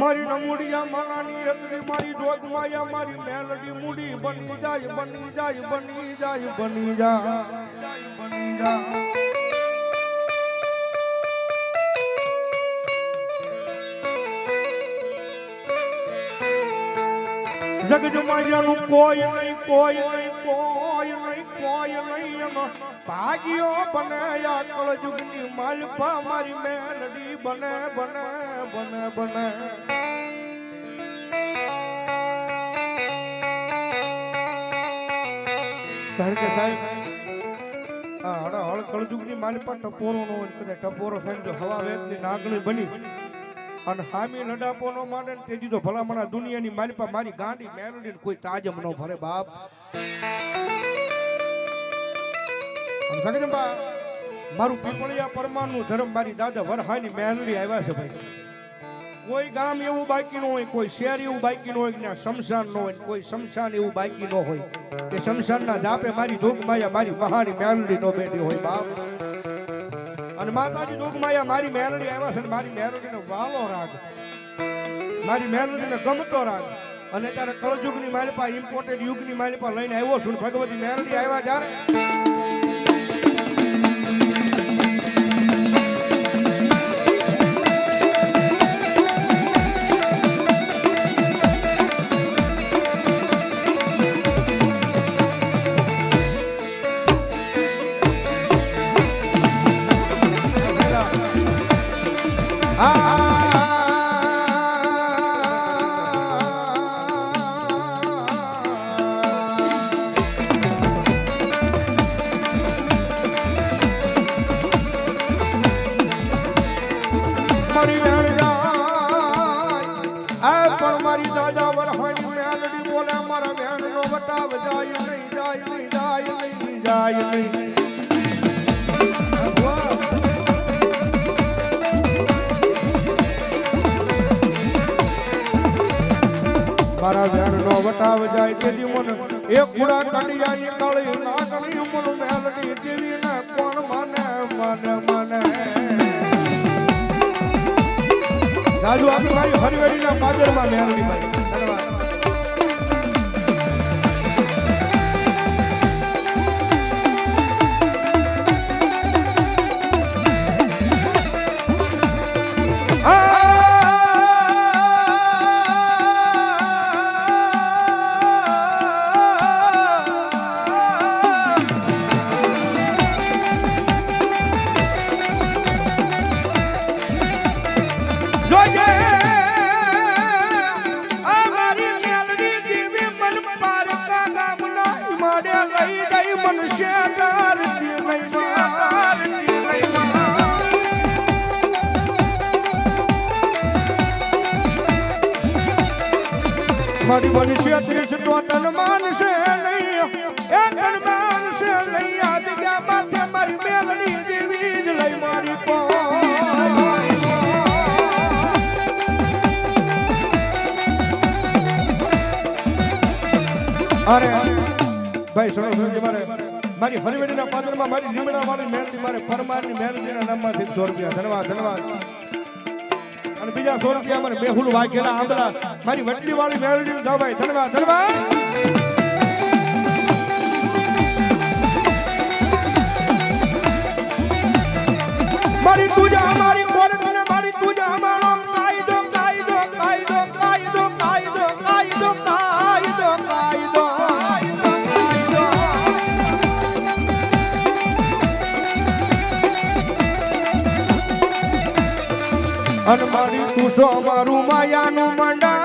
મારી નમુડિયા માનાની એકડી મારી જોગમાયા, મારી મેલડી મુડી બની જાય બની જાય બની જાય બની જાય બની જાય. જગજમાયાનું કોઈ નહીં કોઈ નહીં, કોઈ કોઈ નહીં ભાગ્યો બને આ કળજુગની માલપા મારી મેલડી. બને બને બને બને. કારણ હળ હળ કળજુગની માલપા ટપોરો નો હોય ટપોરો થઈને જો હવા નાગણી બની. અને હામી લડાપો નો તે દીધો ભલામણા દુનિયાની માલિપા મારી ગાંડી મેલડી કોઈ તાજમ નો ભરે બાપ. જગદંબા મારું પીપળિયા પરમાનું ધર્મ મારી દાદા વરહાની મહેલરી આવ્યા છે ભાઈ. કોઈ ગામ એવું બાકી ન હોય, કોઈ શહેર એવું બાકી ન હોય ને શમશાન ન હોય, કોઈ શમશાન એવું બાકી ન હોય, કે શમશાનના જાપે મારી જોગમાયા મારી મહાની મેલડી નો બેઠી હોય બાપ. અને માતાજી જોગમાયા મારી મેલડી આવ્યા છે મારી મેલડીનો વાલો રાગ, મારી મેલડીને ગમતો રાગ. અને ત્યારે કળજુગની મારી પાસે ઇમ્પોર્ટેડ યુગની મારી પાસે લઈને આવ્યો છું ભગવતી મેલડી આવ્યા જ્યારે મારી વેણ પણ મારી વેણ નો નહીં જાય નહીં જાય નહીં જાય નો વટાવ જાય એક ગુડા કંડિયા નીકળી મન આજુ આજુ ફરી વળીના પાદરમાં મેળવી મારી બની છેત્રી છે તો તન માનશે નહીં એ તન માનશે નહીં યાદ ગયા માથે મારી મેલડી દીવી જ અરે, ભાઈ સણો સણજી મારે. મારી હરિવેડીના પાદરમાં મારી મહેનતી મારે ફરમાનની મહેનતીના નામમાંથી સો રૂપિયા. ધન્યવાદ ધન્યવાદ બીજા સો રૂપિયા મને બેહુલ વાગેલા આંબળા. મારી વટલી વાળી મેળવી ધનવા ધનવા તુસો મારું માયાનું મંડા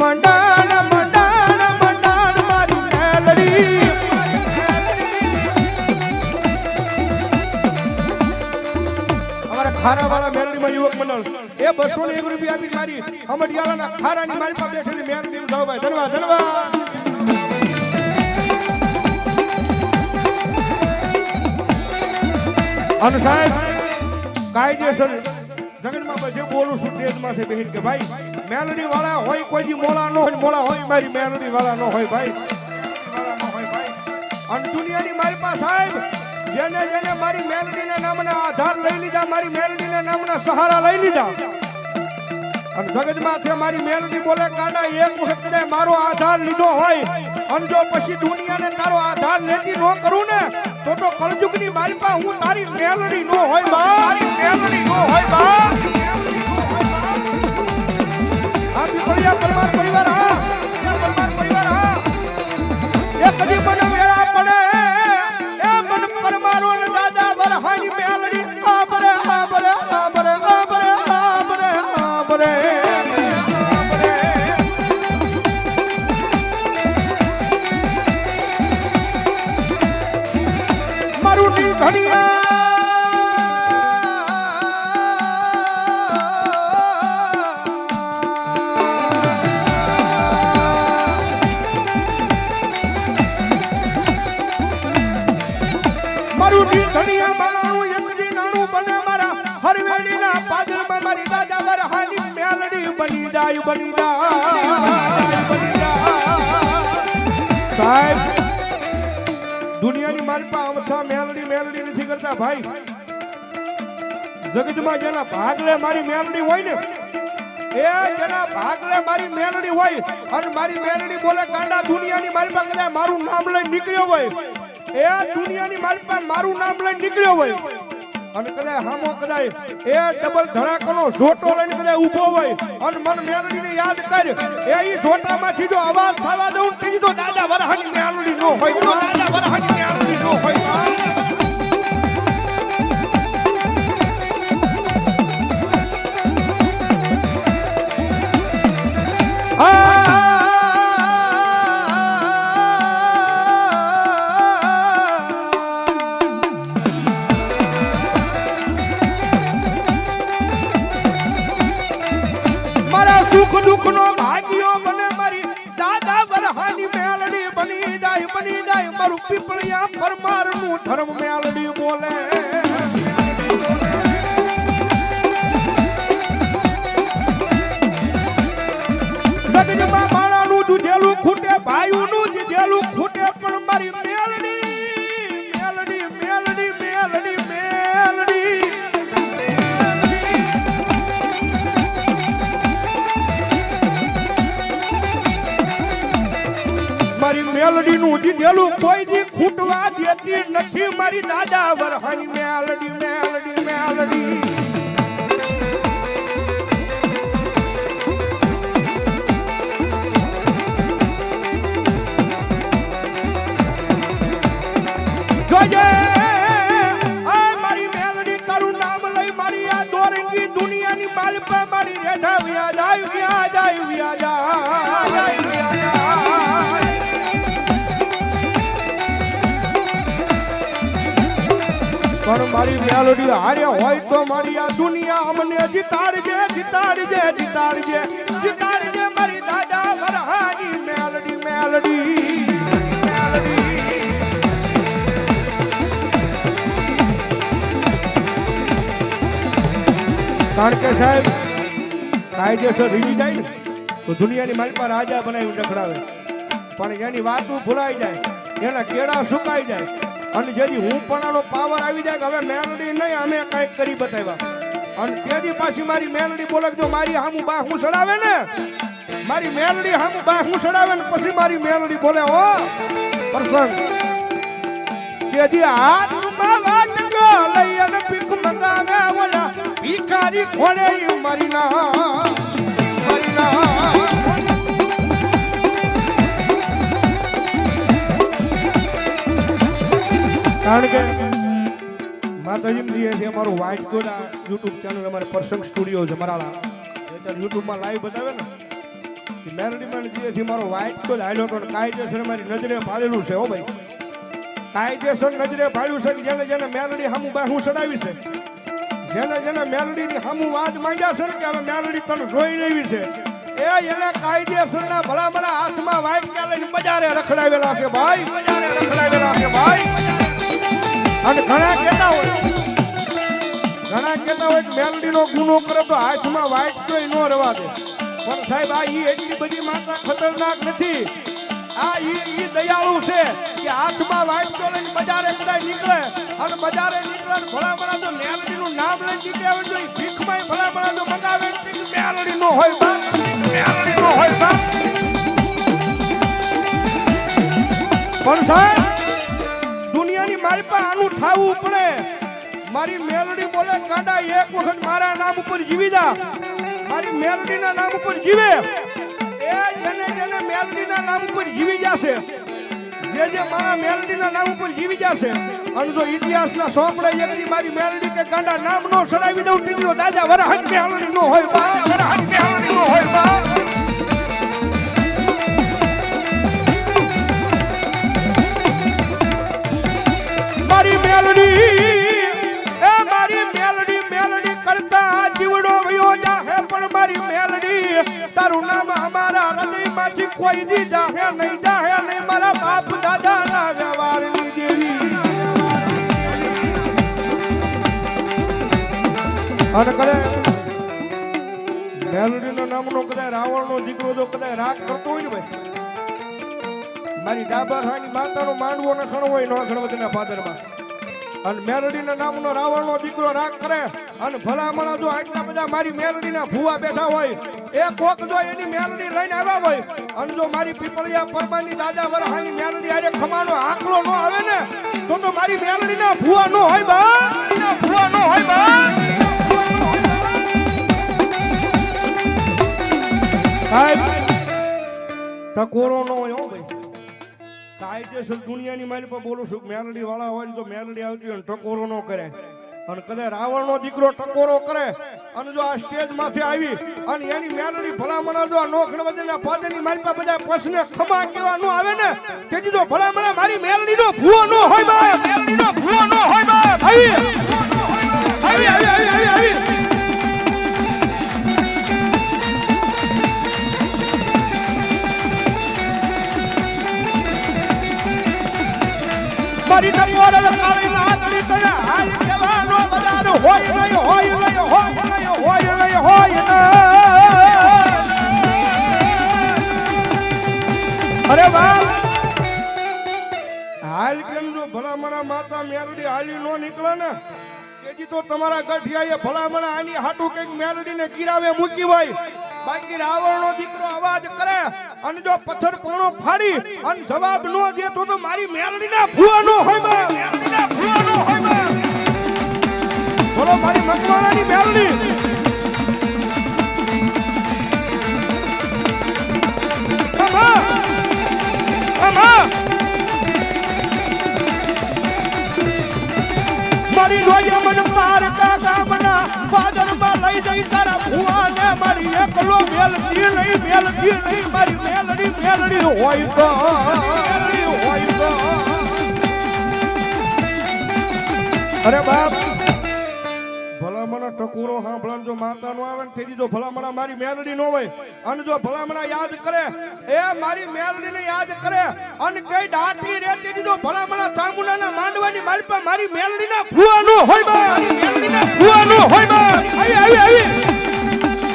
મંડાણ. મંડાણ મંડાણ મારી મેલડી અમારા ખારા વાળા મેલડીમાં યુવક મંડળ, એ બસો ને એક રૂપિયા આપી મારી. અમડિયાળાના ખારાની મારી પાસે બેઠેલી મેલડી ધન્યવાદ ધન્યવાદ. અને સાહેબ, કાયદેસર જગનમાં જે બોલું છું સ્ટેજમાંથી બહેન કે ભાઈ મેલડી વાળા હોય કોઈ જી મોળા ન હોય, મોળા હોય મારી મેલડી વાળા ન હોય ભાઈ. અને દુનિયાની મારી પાસે સાહેબ, જેને જેને મારી મેલડીને નામના આધાર લઈ લીધા, મારી મેલડીના નામના સહારા લઈ લીધા. અને જગતમાંથી મારી મેલડી બોલે કાંડા એક વખત મારો આધાર લીધો હોય અને જો પછી દુનિયાને તારો આધાર લેતી નો કરું ને, તો તો કળજુગની મારી હું તારી મેલડી નો હોય, બા. તારી મેલડી નો હોય, બા. ધનિયા બાણાનું એકજી નાનું બને મારા હરવેલીના પાદરમાં મારી દાદા વરહાની મેલડી બની જાય બની જાય સાહેબ, દુનિયાની માલપા અમથા મેલડી મેલડી નથી કરતા ભાઈ. જગતમાં જેના ભાગલે મારી મેલડી હોય ને, એ જેના ભાગલે મારી મેલડી હોય અને મારી મેલડી બોલે, કાંડા દુનિયાની મારી પાસે મારું નામ લઈ નીકળ્યો હોય એ દુનિયાની માલિક મારું નામ લઈને નીકળ્યો હોય. અને કદાચ હામો કદાચ એ ડબલ ધડાકાનો ઝોટો લઈને કદાચ ઊભો હોય. અને મન મેલડીને યાદ કર, એ ઈ ઝોટામાંથી જો અવાજ થવા દઉં તેજી તો દાદા વરહાની મેરડી નો હોય. તો દાદા વરહાની મેરડી નો હોય. નું દીધેલું કોઈ દી ખૂટવા દેતી નથી. મારી દાદા વરહાની મેલડી મેલડી મેલડી. મારી દુનિયાની માલ પર મારી રેઢા વ્યાજ, આવ્યું વ્યાજ આવ્યું. વ્યાજ પણ મારી મેલોડી હારે હોય તો મારી આ દુનિયા અમને જીતાડજે જીતાડજે જીતાડજે જીતાડજે મારી દાદા વરહાની મેલોડી, મેલડી. કારણ કે સાહેબ, કાયદેસર રીજી જાય ને, તો દુનિયાની મારી પાસે રાજા બનાવી રખડાવે. પણ એની વાતું ભૂલાઈ જાય, એના કેળા સુકાઈ જાય. અને જેથી હું પણ પાવર આવી જાય કે હવે મેલડી નહીં, અમે કંઈક કરી બતાવ્યા. અને તેથી પાછી મારી મેલડી બોલે જો મારી હામું બા હું ચડાવે ને? મારી મેલડી હામું બા હું ચડાવે ને પછી મારી મેલડી બોલે, ઓ પ્રસંગ તેથી હાથમાં વાટકો લઈ અને પીક મંગાવે ઓલા ભિખારી ખોડે મારી ના કારણ કે માતાજી છે, અમારું વાઇટ કોડ આ યુટ્યુબ ચેનલ અમારે પ્રસંગ સ્ટુડિયો છે, મરાળા. અત્યારે યુટ્યુબમાં લાઈવ બતાવે ને કે મેલડીમાં જે મારો વાઇટ કોડ હાલ્યો તો કાયદેસર મારી નજરે પાડેલું છે, હો ભાઈ. કાયદેસર નજરે પાડ્યું છે જેને જેને મેરડી સામું બા હું ચડાવી છે, જેને જેને મેલડીની હમુ વાત માંગ્યા છે ને કે હવે મેલડી તને જોઈ લેવી છે, એ એને કાયદેસરના ભલા ભલા હાથમાં વાઇટ લઈને બજારે રખડાવેલા છે, ભાઈ. બજારે રખડાવેલા છે, ભાઈ. અને ઘણા કહેતા હોય. ઘણા કહેતા હોય મેલડીનો ગુનો કરે તો હાથમાં વાઇટ તો ન રવા દે. પણ સાહેબ, આ ઈ એટલી બધી માતા ખતરનાક નથી. આ ઈ ઈ દયાળુ છે કે હાથમાં વાટકો લઈને બજારે કદાચ નીકળે. અને બજારે નીકળે ને ભલા ભલા તો મેલડીનું નામ લઈને નીકળે આવે તો ઈ ભીખમાંય ભલા ભલા તો મંગાવે. મેલડી નો હોય બા મેલડીનો હોય બા પણ સાહેબ મારી આનું ઠાવું પડે. મારી મેલડી બોલે, કાંડા, એક વખત મારા નામ ઉપર જીવી જા. મારી મેલડીના નામ ઉપર જીવે. એ જેને જેને મેલડીના નામ ઉપર જીવી જશે. જે જે મારા મેલડીના નામ ઉપર જીવી જશે. અને જો ઇતિહાસના સોંપડે એકની મારી મેલડી કે, કાંડા, નામ નો સડાવી દઉં. તીજો દાદા વરહન મેલડી નો હોય, બા. વરહન મેલડી નો હોય, બા. કોઈ બાપ દાદાના વ્યવહારની દેવી. અને કરે મેલડીનો નામનો કદાચ રાવણનો દીકરો જો કદાચ રાગ કરતો હોય ને મારી ડાબર હાની માતાનો માંડવો ને ખણવો હોય નો ગણવતીના પાદરમાં. અને મેરડીના નામનો રાવણનો દીકરો રાગ કરે. અને ભલામણા જો આટલા બધા મારી મેરડીના ભૂવા બેઠા હોય એ કોક જો એની મેલડી લઈને આવ્યા હોય, અને જો મારી પીપળિયા પરમાની દાદા વરહાની મેલડી આરે ખમાનો આંકડો ન આવે ને, તો તો મારી મેરડીના ભૂવા નો હોય બા. ભૂવા નો હોય બા. ટકોરો નો હોય ભાઈ. કાયદેસર દુનિયાની મારી પર બોલું છું મેલડી વાળા હોય ને તો મેલડી આવતી હોય ને ટકોરો નો કરે. અને કદાચ રાવણ નો દીકરો ટકોરો કરે અને જો આ સ્ટેજમાંથી આવી અને એની મેલડી ભલામણા જો નોખણ વચ્ચેના પાદની મારી પાસે બધા પછને ખમા કેવા નો આવે ને કે જો ભલામણા મારી મેલડી નો ભૂવો નો હોય બા મેલડી નો ભૂવો નો હોય બા આવી. આવી આવી આવી આવી મારી તલવાર કાળી નાગડી તને હાલ જવાનો બજાર હોય નહીં હોય અરે બાપ હાલ કેમ જો ભલામણા માતા મેરડી હાલી નો નીકળે ને કેજી તો તમારા ગઠિયાએ ભલામણા આની હાટું કંઈક મેરડીને કિરાવે મૂકી હોય. બાકી રાવણનો દીકરો અવાજ કરે અને જો પથ્થર પોણો ફાડી અને જવાબ નો દે તો તો મારી મેરડીના ભૂવાનો હોય બા મેરડીના ભૂવાનો હોય બા બોલો, મારી મકવાણાની મેરડી. મારી જોઈએ મન માર કાકા મના પાદરમાં લઈ જઈ તારા ભુવાને મારી એકલો મેલડી નહીં મેલડી નહીં, મારી મેલડી મેલડી હોય તો હોય તો. અરે બાપ ટકોરો સાંભળણ જો માતા નો આવે ને જો ભલામણા મારી મેલડી નો હોય અને જો ભલામણા યાદ કરે, એ મારી મેલડી ને યાદ કરે અને કઈ દાટી રેતી જો ભલામણા તાંબુના ના માંડવાની મારી પાસે મારી મેલડી ના ભૂવા નો હોય મારી મેલડી ના ભૂવા નો હોય બા. આવી આવી આવી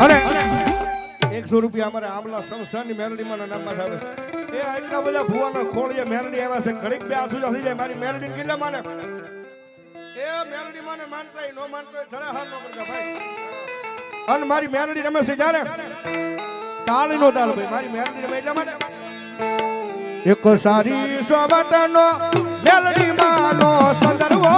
અરે એકસો રૂપિયા અમારે આમલા સંસ્થાની મેલડીમાં નામમાં આવે. એ આટલા બધા ભુવાના ખોળીએ મેલડી આવ્યા છે. ઘડીક બે આસુ થઈ જાય મારી મેલડી કેટલા માને? એ મેલડી માને માનતા નો માનતા જરા હાર નો કરતા ભાઈ. અને મારી મેલડી રમે છે જાણે? તાળી નો તાળ ભાઈ, મારી મેલડી રમે એટલા માટે. એક સારી સોબતનો મેલડી માનો સંદર્ભો.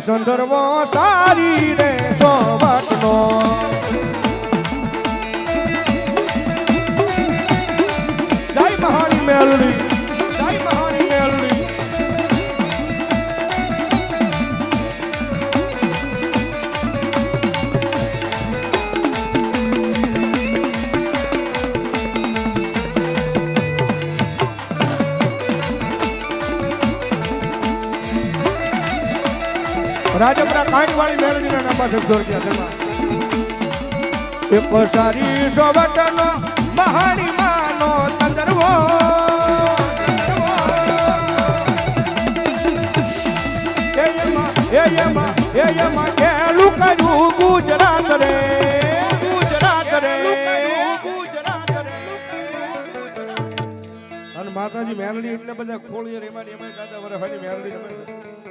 સંદર્ભો સારી રે સોબતનો રાજપરા કાંઈ વાળી નંબર છસો રૂપિયા એક સારી સોવટનો મહાની માનો તંદરવો. ગુજરાત રે. ગુજરાત રે. અને માતાજી મેલડી એટલે બધા ખોળીએ એમાં એમાં દાદા વરે ફરી મેલડી